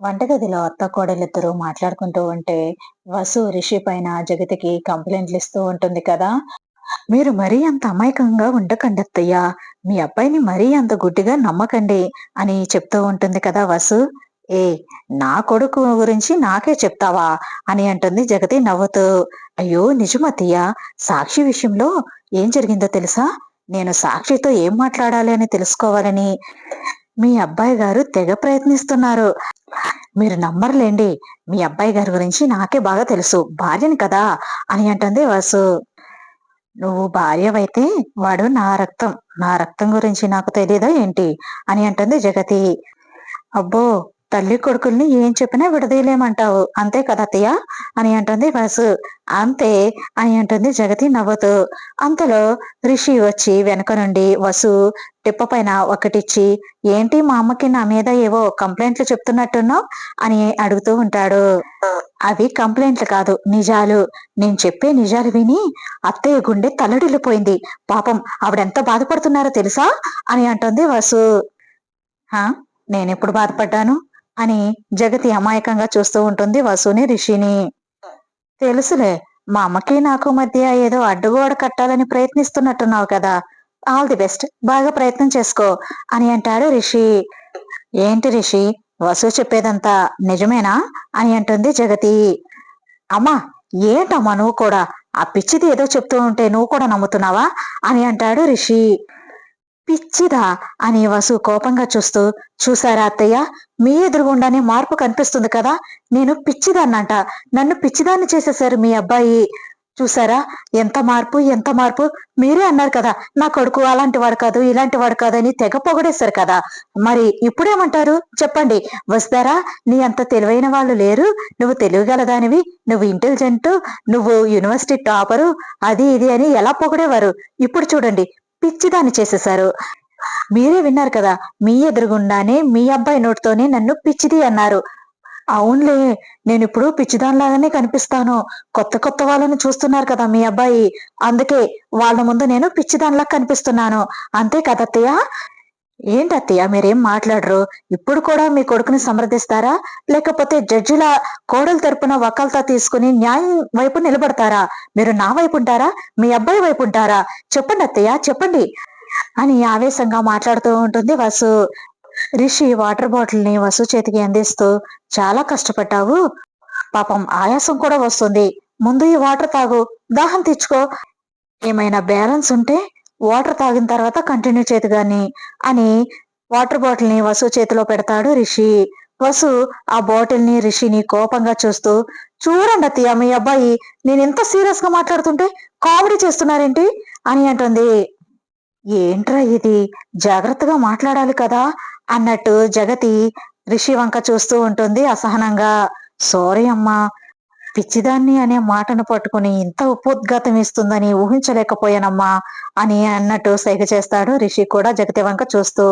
వంటగదిలో అత్త కోడలిద్దరూ మాట్లాడుకుంటూ ఉంటే వసు రిషి పైన జగతికి కంప్లైంట్లు ఇస్తూ ఉంటుంది కదా. మీరు మరీ అంత అమాయకంగా ఉండకండి అత్తయ్య మీ అబ్బాయిని మరీ అంత గుడ్డిగా నమ్మకండి అని చెప్తూ ఉంటుంది కదా వసు. ఏ నా కొడుకు గురించి నాకే చెప్తావా అని అంటుంది జగతి నవ్వుతూ. అయ్యో నిజమతయ్య సాక్షి విషయంలో ఏం జరిగిందో తెలుసా? నేను సాక్షితో ఏం మాట్లాడాలి అని తెలుసుకోవాలని మీ అబ్బాయి గారు తెగ ప్రయత్నిస్తున్నారు. మీరు నమ్మర్లేండి. మీ అబ్బాయి గారి గురించి నాకే బాగా తెలుసు. భార్యని కదా అని అంటుంది వాసు. నువ్వు భార్యవైతే వాడు నా రక్తం. నా రక్తం గురించి నాకు తెలియదా ఏంటి? అని అంటుంది జగతి. అబ్బో తల్లి కొడుకుల్ని ఏం చెప్పినా విడదీయలేమంటావు. అంతే కదా అత్తయ్య? అని అంటుంది వసు అంతే అని అంటుంది జగతి నవ్వుతూ. అంతలో రిషి వచ్చి వెనక నుండి వసు టిప్ప పైన ఒకటిచ్చి ఏంటి మా అమ్మకి నా మీద ఏవో కంప్లైంట్లు చెప్తున్నట్టున్నావు? అని అడుగుతూ ఉంటాడు. అవి కంప్లైంట్లు కాదు నిజాలు. నేను చెప్పే నిజాలు విని అత్తయ్య గుండె తల్లడిల్లిపోయింది పాపం ఆవిడెంత బాధపడుతున్నారో తెలుసా? అని అంటుంది వసు. నేను నేనెప్పుడు బాధపడ్డాను? అని జగతి అమాయకంగా చూస్తూ ఉంటుంది వసుని రిషిని. తెలుసులే మా అమ్మకి నాకు మధ్య ఏదో అడ్డుగోడ కట్టాలని ప్రయత్నిస్తున్నట్టున్నావు కదా. ఆల్ ది బెస్ట్ బాగా ప్రయత్నం చేసుకో అని అంటాడు రిషి. ఏంటి రిషి వసు చెప్పేదంతా నిజమేనా అని అంటుంది జగతి. అమ్మా ఏంటమ్మా నువ్వు కూడా? ఆ పిచ్చిది ఏదో చెప్తూ ఉంటే నువ్వు కూడా నమ్ముతున్నావా అని అంటాడు రిషి. పిచ్చిదా అని వసు కోపంగా చూస్తూ చూసారా అత్తయ్య మీ ఎదురుగుండానే మార్పు కనిపిస్తుంది కదా నేను పిచ్చిదాన్నంట నన్ను పిచ్చిదాన్ని చేసేశారు మీ అబ్బాయి. చూసారా ఎంత మార్పు ఎంత మార్పు మీరే అన్నారు కదా నా కొడుకు అలాంటి వాడు కాదు ఇలాంటి వాడు కాదు అని తెగ పొగడేశారు కదా. మరి ఇప్పుడేమంటారు? చెప్పండి. వస్తారా? నీ అంత తెలివైన వాళ్ళు లేరు నువ్వు తెలియగలదానివి నువ్వు ఇంటెలిజెంట్ నువ్వు యూనివర్సిటీ టాపరు అది ఇది అని ఎలా పొగడేవారు? ఇప్పుడు చూడండి పిచ్చిదాన్ని చేసేశారు. మీరే విన్నారు కదా మీ ఎదురుగుండానే మీ అబ్బాయి నోటితోనే నన్ను పిచ్చిది అన్నారు. అవునులే నేను ఇప్పుడు పిచ్చిదానిలాగానే కనిపిస్తాను. కొత్త కొత్త వాళ్ళని చూస్తున్నారు కదా మీ అబ్బాయి. అందుకే వాళ్ళ ముందు నేను పిచ్చిదానిలా కనిపిస్తున్నాను. అంతే కదా అత్తయ్య ఏంటి అత్తయ్య మీరేం మాట్లాడరు? ఇప్పుడు కూడా మీ కొడుకుని సమర్థిస్తారా? లేకపోతే జడ్జిల కోడల తరపున వకాల్తా తీసుకుని న్యాయం వైపు నిలబడతారా? మీరు నా వైపు ఉంటారా? మీ అబ్బాయి వైపు ఉంటారా? చెప్పండి అత్తయ్య చెప్పండి. అని ఆవేశంగా మాట్లాడుతూ ఉంటుంది వసు. రిషి వాటర్ బాటిల్ని వసు చేతికి అందిస్తూ చాలా కష్టపడ్డావు. పాపం ఆయాసం కూడా వస్తుంది. ముందు ఈ వాటర్ తాగు. దాహం తెచ్చుకో ఏమైనా బ్యాలెన్స్ ఉంటే వాటర్ తాగిన తర్వాత కంటిన్యూ చేతి గాని అని వాటర్ బాటిల్ని వసు చేతిలో పెడతాడు రిషి. వసు ఆ బాటిల్ని రిషిని కోపంగా చూస్తూ చూడండి అత్తయ్య మీ అబ్బాయి నేను ఎంత సీరియస్గా మాట్లాడుతుంటే కామెడీ చేస్తున్నారేంటి? అని అంటుంది. ఏంట్రా ఇది? జాగ్రత్తగా మాట్లాడాలి కదా? అన్నట్టు జగతి రిషి వంక చూస్తూ ఉంటుంది అసహనంగా. సారీ అమ్మా పిచ్చిదాన్ని అనే మాటను పట్టుకుని ఇంత ఉపోద్ఘాతం ఇస్తుందని ఊహించలేకపోయానమ్మా అని అన్నట్టు సైగ చేస్తాడు రిషి కూడా జగతి వంక చూస్తూ.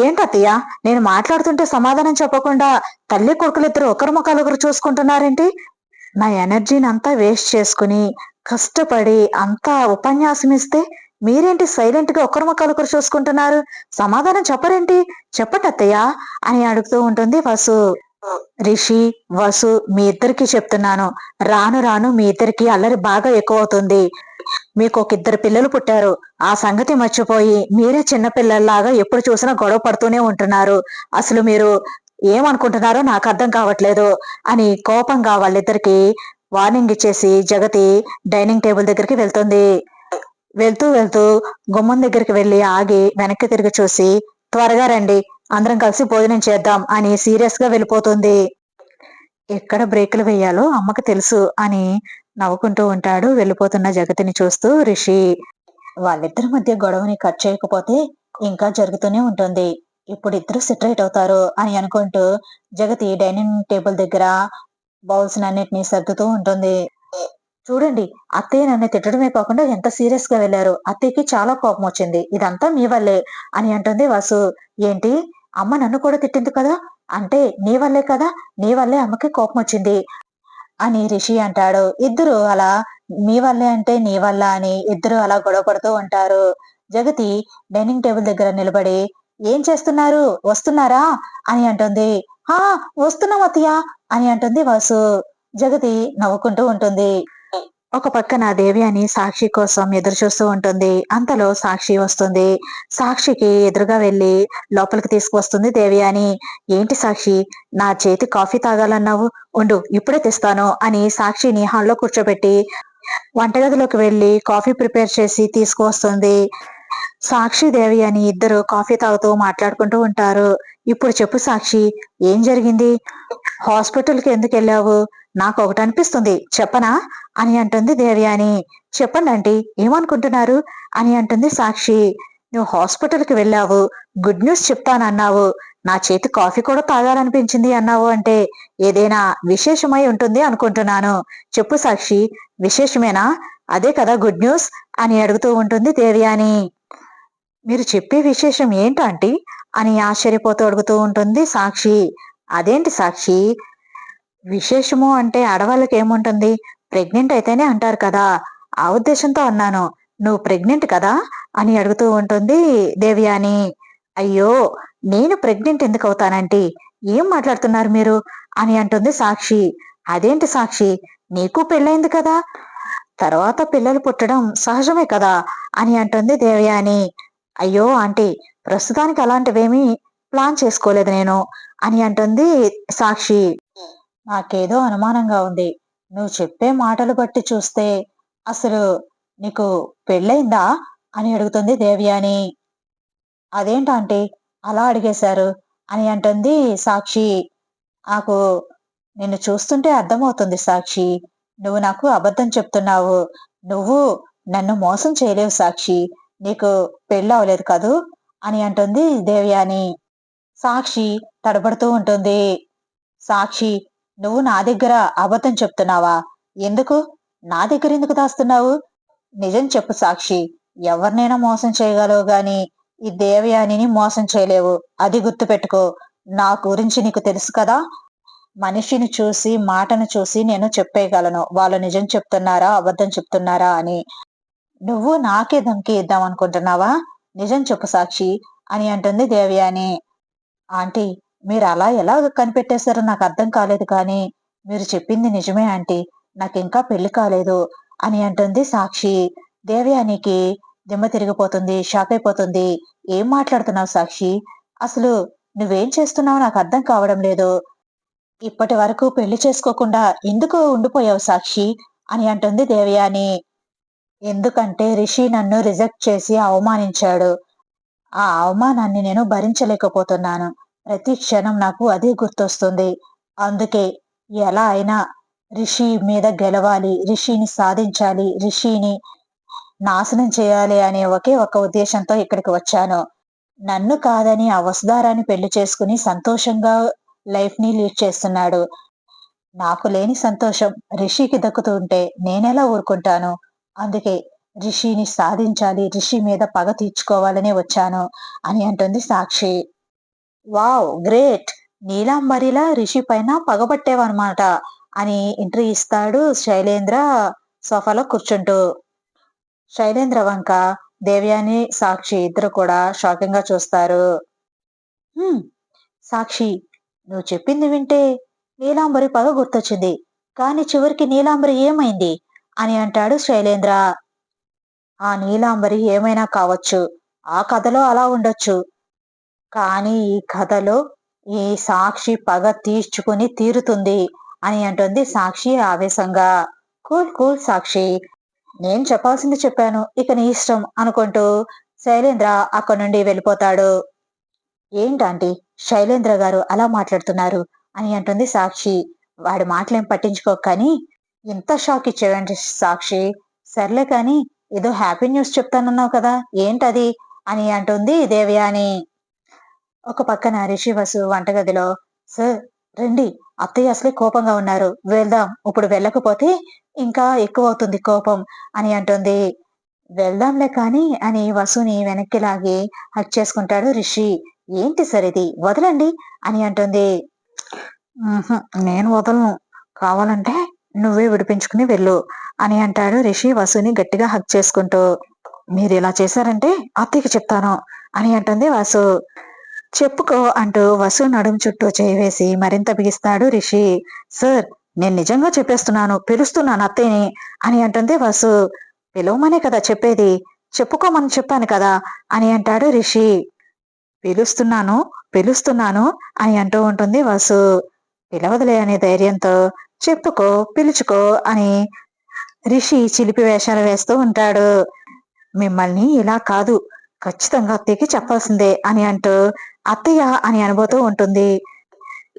ఏంటత్తయ్య నేను మాట్లాడుతుంటే సమాధానం చెప్పకుండా తల్లి కొడుకులిద్దరు ఒకరి ముఖాలు ఒకరు చూసుకుంటున్నారేంటి? నా ఎనర్జీని అంతా వేస్ట్ చేసుకుని కష్టపడి అంతా ఉపన్యాసం ఇస్తే మీరేంటి సైలెంట్గా ఒకరి ముఖాలు ఒకరు చూసుకుంటున్నారు? సమాధానం చెప్పరేంటి? చెప్పండి అని అడుగుతూ ఉంటుంది వసు. రిషి వసు మీ ఇద్దరికి చెప్తున్నాను. రాను రాను మీ ఇద్దరికి అల్లరి బాగా ఎక్కువ అవుతుంది మీకు ఒక ఇద్దరు పిల్లలు పుట్టారు. ఆ సంగతి మర్చిపోయి మీరే చిన్న పిల్లల్లాగా ఎప్పుడు చూసినా గొడవ పడుతూనే ఉంటున్నారు. అసలు మీరు ఏమనుకుంటున్నారో నాకు అర్థం కావట్లేదు అని కోపంగా వాళ్ళిద్దరికి వార్నింగ్ ఇచ్చేసి జగతి డైనింగ్ టేబుల్ దగ్గరికి వెళ్తుంది. వెళ్తూ వెళ్తూ గుమ్మం దగ్గరికి వెళ్ళి ఆగి వెనక్కి తిరిగి చూసి త్వరగా రండి. అందరం కలిసి భోజనం చేద్దాం అని సీరియస్గా వెళ్ళిపోతుంది. ఎక్కడ బ్రేకులు వేయాలో అమ్మకు తెలుసు అని నవ్వుకుంటూ ఉంటాడు వెళ్ళిపోతున్న జగతిని చూస్తూ రిషి. వాళ్ళిద్దరి మధ్య గొడవని కట్ చేయకపోతే ఇంకా జరుగుతూనే ఉంటుంది. ఇప్పుడు ఇద్దరు సెటరేట్ అవుతారు అని అనుకుంటూ జగతి డైనింగ్ టేబుల్ దగ్గర బౌల్స్ అన్నిటిని సర్దుతూ ఉంటుంది. చూడండి అత్తయ్య నన్ను తిట్టడమే కాకుండా ఎంత సీరియస్గా వెళ్ళారు. అత్తయ్యకి చాలా కోపం వచ్చింది. ఇదంతా మీ వల్లే అని అంటుంది వాసు. ఏంటి? అమ్మ నన్ను కూడా తిట్టింది కదా? అంటే నీ వల్లే కదా? నీ వల్లే అమ్మకి కోపం వచ్చింది అని రిషి అంటాడు. ఇద్దరు అలా మీ వల్లే అంటే నీ వల్ల అని ఇద్దరు అలా గొడవ పడుతూ ఉంటారు. జగతి డైనింగ్ టేబుల్ దగ్గర నిలబడి ఏం చేస్తున్నారు? వస్తున్నారా? అని అంటుంది. ఆ వస్తున్నాం అత్తయ్య అని అంటుంది వాసు. జగతి నవ్వుకుంటూ ఉంటుంది. ఒక పక్కన దేవి అని సాక్షి కోసం ఎదురు చూస్తూ ఉంటుంది. అంతలో సాక్షి వస్తుంది. సాక్షికి ఎదురుగా వెళ్ళి లోపలికి తీసుకువస్తుంది దేవి అని. ఏంటి సాక్షి? నా చేతి కాఫీ తాగాలన్నావు? ఉండు ఇప్పుడే తెస్తాను అని సాక్షిని హాల్లో కూర్చోబెట్టి వంటగదిలోకి వెళ్ళి కాఫీ ప్రిపేర్ చేసి తీసుకువస్తుంది. సాక్షి దేవి అని ఇద్దరు కాఫీ తాగుతూ మాట్లాడుకుంటూ ఉంటారు. ఇప్పుడు చెప్పు సాక్షి ఏం జరిగింది? హాస్పిటల్కి ఎందుకు వెళ్ళావు? నాకు ఒకటి అనిపిస్తుంది చెప్పనా? అని అంటుంది దేవయాని. చెప్పండి ఏమనుకుంటున్నారు? అని అంటుంది సాక్షి. నువ్వు హాస్పిటల్కి వెళ్ళావు. గుడ్ న్యూస్ చెప్తానన్నావు. నా చేతి కాఫీ కూడా తాగాలనిపించింది అన్నావు అంటే ఏదైనా విశేషమై ఉంటుంది అనుకుంటున్నాను. చెప్పు సాక్షి విశేషమేనా? అదే కదా గుడ్ న్యూస్ అని అడుగుతూ ఉంటుంది దేవయాని. మీరు చెప్పే విశేషం ఏంటంటీ అని ఆశ్చర్యపోతూ అడుగుతూ ఉంటుంది సాక్షి. అదేంటి సాక్షి? విశేషము అంటే ఆడవాళ్ళకి ఏముంటుంది? ప్రెగ్నెంట్ అయితేనే అంటారు కదా. ఆ ఉద్దేశంతో అన్నాను. నువ్వు ప్రెగ్నెంట్ కదా? అని అడుగుతూ ఉంటుంది దేవ్యాని. అయ్యో నేను ప్రెగ్నెంట్ ఎందుకు అవుతానంటీ? ఏం మాట్లాడుతున్నారు మీరు? అని అంటుంది సాక్షి. అదేంటి సాక్షి? నీకు పెళ్ళైంది కదా. తర్వాత పిల్లలు పుట్టడం సహజమే కదా? అని అంటుంది దేవయాని. అయ్యో ఆంటీ ప్రస్తుతానికి అలాంటివేమీ ప్లాన్ చేసుకోలేదు నేను. అని అంటుంది సాక్షి. నాకేదో అనుమానంగా ఉంది. నువ్వు చెప్పే మాటలు బట్టి చూస్తే అసలు నీకు పెళ్ళైందా? అని అడుగుతుంది దేవ్యాని. అదేంటంటే అలా అడిగేశారు. అని అంటుంది సాక్షి. నాకు నిన్ను చూస్తుంటే అర్థమవుతుంది సాక్షి. నువ్వు నాకు అబద్ధం చెప్తున్నావు. నువ్వు నన్ను మోసం చేయలేవు సాక్షి. నీకు పెళ్ళి అవ్వలేదు కదూ? అని అంటుంది దేవ్యాని. సాక్షి తడబడుతూ ఉంటుంది. సాక్షి నువ్వు నా దగ్గర అబద్ధం చెప్తున్నావా? ఎందుకు? నా దగ్గర ఎందుకు దాస్తున్నావు? నిజం చెప్పు సాక్షి. ఎవరినైనా మోసం చేయగలవు గాని ఈ దేవయానిని మోసం చేయలేవు. అది గుర్తుపెట్టుకో. నా గురించి నీకు తెలుసు కదా? మనిషిని చూసి మాటను చూసి నేను చెప్పేయగలను. వాళ్ళు నిజం చెప్తున్నారా? అబద్ధం చెప్తున్నారా అని. నువ్వు నాకే ధమ్కి ఇద్దాం అనుకుంటున్నావా? నిజం చెప్పు సాక్షి అని అంటుంది దేవయాని. ఆంటీ మీరు అలా ఎలా కనిపెట్టేశారో నాకు అర్థం కాలేదు కానీ మీరు చెప్పింది నిజమే ఆంటీ. నాకు ఇంకా పెళ్ళి కాలేదు అని అంటుంది సాక్షి. దేవయానికి దిమ్మ తిరిగిపోతుంది షాక్ అయిపోతుంది. ఏం మాట్లాడుతున్నావు సాక్షి? అసలు నువ్వేం చేస్తున్నావు నాకు అర్థం కావడం లేదు. ఇప్పటి వరకు పెళ్ళి చేసుకోకుండా ఎందుకు ఉండిపోయావు సాక్షి? అని అంటుంది దేవయాని ఎందుకంటే రిషి నన్ను రిజెక్ట్ చేసి అవమానించాడు. ఆ అవమానాన్ని నేను భరించలేకపోతున్నాను. ప్రతి క్షణం నాకు అదే గుర్తొస్తుంది. అందుకే ఎలా అయినా రిషి మీద గెలవాలి రిషిని సాధించాలి రిషిని నాశనం చేయాలి అనే ఒకే ఒక ఉద్దేశంతో ఇక్కడికి వచ్చాను. నన్ను కాదని ఆ వసుధారాన్ని పెళ్ళి చేసుకుని సంతోషంగా లైఫ్ని లీడ్ చేస్తున్నాడు. నాకు లేని సంతోషం రిషికి దక్కుతుంటే నేనెలా ఊరుకుంటాను? అందుకే రిషిని సాధించాలి రిషి మీద పగ తీర్చుకోవాలని వచ్చాను అని అంటుంది సాక్షి. Wow great. నీలాంబరిలా రిషి పైన పగబట్టేవన్నమాట అని ఎంట్రీ ఇస్తాడు శైలేంద్ర సోఫాలో కూర్చుంటూ. శైలేంద్ర వంక దేవ్యాని సాక్షి ఇద్దరు కూడా షాకింగ్గా చూస్తారు సాక్షి నువ్వు చెప్పింది వింటే నీలాంబరి పగ గుర్తొచ్చింది కానీ చివరికి నీలాంబరి ఏమైంది అని అంటాడు శైలేంద్ర. ఆ నీలాంబరి ఏమైనా కావచ్చు ఆ కథలో అలా ఉండొచ్చు కానీ ఈ కథలో ఈ సాక్షి పగ తీర్చుకుని తీరుతుంది అని అంటుంది సాక్షి ఆవేశంగా. Cool cool Sakshi. నేను చెప్పాల్సింది చెప్పాను. ఇక నీ ఇష్టం అనుకుంటూ శైలేంద్ర అక్కడి నుండి వెళ్ళిపోతాడు. ఏంటంటీ? శైలేంద్ర గారు అలా మాట్లాడుతున్నారు అని అంటుంది సాక్షి. వాడి మాటలేం పట్టించుకోకని ఇంత షాక్ ఇచ్చేవంటి సాక్షి? సర్లే కానీ ఏదో హ్యాపీ న్యూస్ చెప్తానన్నావు కదా. ఏంటది? అని అంటుంది దేవయాని. ఒక పక్కన రిషి వసు వంటగదిలో సార్ రండి. అత్తయ్య అసలే కోపంగా ఉన్నారు. వెళ్దాం. ఇప్పుడు వెళ్ళకపోతే ఇంకా ఎక్కువ అవుతుంది కోపం అని అంటుంది. వెళ్దాంలే కాని అని వసుని వెనక్కి లాగి హక్ చేసుకుంటాడు రిషి. ఏంటి సార్ ఇది? వదలండి అని అంటుంది. నేను వదలను. కావాలంటే నువ్వే విడిపించుకుని వెళ్ళు అని అంటాడు రిషి వసుని గట్టిగా హక్ చేసుకుంటూ. మీరు ఇలా చేశారంటే అత్తయ్యకి చెప్తాను అని అంటుంది వాసు. చెప్పుకో అంటూ వసు నడుము చుట్టూ చేయివేసి మరింత బిగిస్తాడు రిషి. సార్ నేను నిజంగా చెప్పేస్తున్నాను పిలుస్తున్నాను అత్తయ్యని అని అంటుంది వసు. పిలవమనే కదా చెప్పేది చెప్పుకోమని చెప్పాను కదా అని అంటాడు రిషి. పిలుస్తున్నాను పిలుస్తున్నాను అని అంటూ ఉంటుంది వసు. పిలవదులే అనే ధైర్యంతో చెప్పుకో పిలుచుకో అని రిషి చిలిపి వేషాలు వేస్తూ ఉంటాడు. మిమ్మల్ని ఇలా కాదు ఖచ్చితంగా అత్తయ్యకి చెప్పాల్సిందే అని అంటూ అత్తయ్య అని అనుభూతూ ఉంటుంది.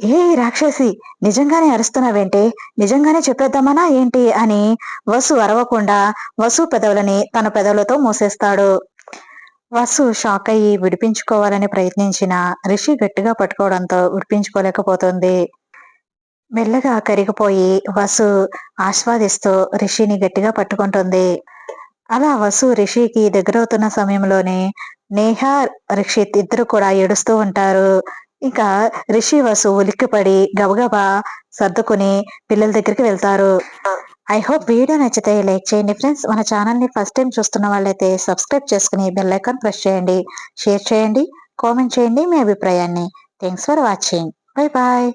ఏ రాక్షసి నిజంగానే అరుస్తున్నావేంటే? నిజంగానే చెప్పేద్దామనా ఏంటి అని వసు అరవకుండా వసు పెదవులని తన పెదవులతో మూసేస్తాడు. వసు షాక్ అయ్యి విడిపించుకోవాలని ప్రయత్నించిన రిషి గట్టిగా పట్టుకోవడంతో విడిపించుకోలేకపోతుంది. మెల్లగా కరిగిపోయి వసు ఆస్వాదిస్తూ రిషిని గట్టిగా పట్టుకుంటుంది. అలా వసు రిషికి దగ్గరవుతున్న సమయంలోనే నేహ రిషిత్ ఇద్దరు కూడా ఏడుస్తూ ఉంటారు. ఇంకా రిషి వసు ఉలిక్కిపడి గబగబా సర్దుకుని పిల్లల దగ్గరికి వెళ్తారు. ఐ హోప్ వీడియో నచ్చితే లైక్ చేయండి ఫ్రెండ్స్. మన ఛానల్ని ఫస్ట్ టైం చూస్తున్న వాళ్ళైతే సబ్స్క్రైబ్ చేసుకుని బెల్ ఐకాన్ ప్రెస్ చేయండి. షేర్ చేయండి కామెంట్ చేయండి మీ అభిప్రాయాన్ని. Thanks for watching bye bye